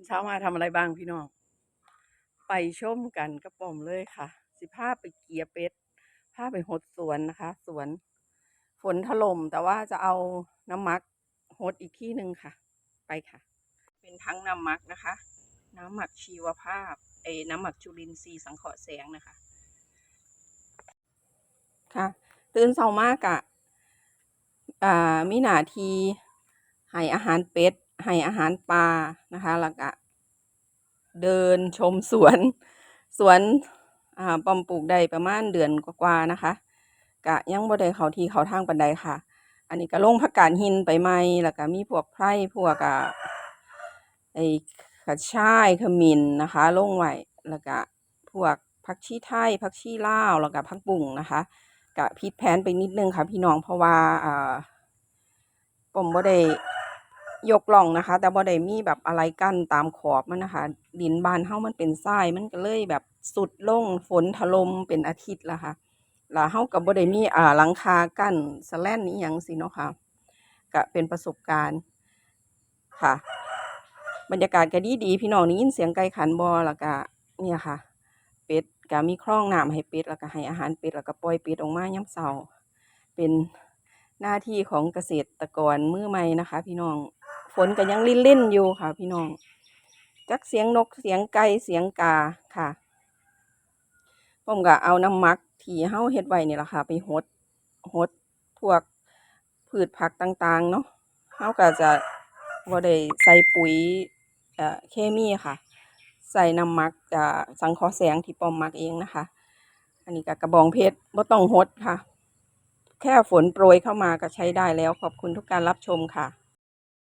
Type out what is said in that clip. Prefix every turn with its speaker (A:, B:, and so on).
A: นเช้ามาทำอะไรบ้างพี่น้อง ไปชมกันกระป๋อมเลยค่ะ สิพาไปเกียร์เป็ดพาไปหดสวนนะคะ สวน ฝนถล่มแต่ว่าจะเอาน้ำมักหดอีกที่หนึ่งค่ะ ไปค่ะ เป็นทั้งน้ำมักนะคะ น้ำหมักชีวภาพเอ้น้ำหมักจุลินทรีย์สังเคราะห์แสงนะคะ ค่ะ ตื่นเช้ามากอะอ่ามีหนาทีให้อาหารเป็ด ให้อาหารปลานะคะแล้วก็เดินชมสวน สวนปอมปลูกได้ประมาณเดือนกว่าๆนะคะ กะยังบ่ได้เขาที่เขาทางปานใดค่ะ อันนี้ก็ลงผักกาดหินไปใหมแล้วก็มีพวกไพรพวกไอ้กระชายขมิ้นนะคะลงไว้แล้วก็พวกผักชีไทยผักชีลาวแล้วก็ผักบุ้งนะคะก็ผิดแผนไปนิดนึงค่ะ พี่น้องเพราะว่าอ่าผมบ่ได้ ยกล่องนะคะ แต่บ่ได้มีแบบอะไรกั้นตามขอบมันนะคะดินบานเฮ้ามันเป็นทรายมันก็เลยแบบสุดลงฝนถล่มเป็นอาทิตย์ล้วค่ะแล้วเฮ้าก็บ่ได้มีอ่าหลังคากั้นสแลนอิหยังสิเนาะค่ะก็เป็นประสบการณ์ค่ะ บรรยากาศก็ดีดีพี่น้องได้ยินเสียงไก่ขันบ่แล้วก็เนี่ยค่ะ เป็ดก็มีคลองน้ำให้เป็ดแล้วก็ให้อาหารเป็ดแล้วก็ปล่อยเป็ดออกมายามเช้าเป็นหน้าที่ของเกษตรกรมือใหม่นะคะ พี่น้อง ฝนก็ยังลิ่นๆอยู่ค่ะ พี่น้องจักเสียงนกเสียงไก่เสียงกาค่ะผมก็เอาน้ำมักที่เฮาเฮ็ดไว้นี่แหละค่ะ ไปหดหดพวกพืชผักต่างๆ เนาะเฮาก็จะบ่ได้ใส่ปุ๋ยเอ่อเคมีค่ะ ใส่น้ำมักอ่าสังเคราะห์แสงที่ป้อมมักเองนะคะ อันนี้ก็กระบองเพชรบ่ต้องหดค่ะ แค่ฝนโปรยเข้ามาก็ใช้ได้แล้วขอบคุณทุกการรับชมค่ะ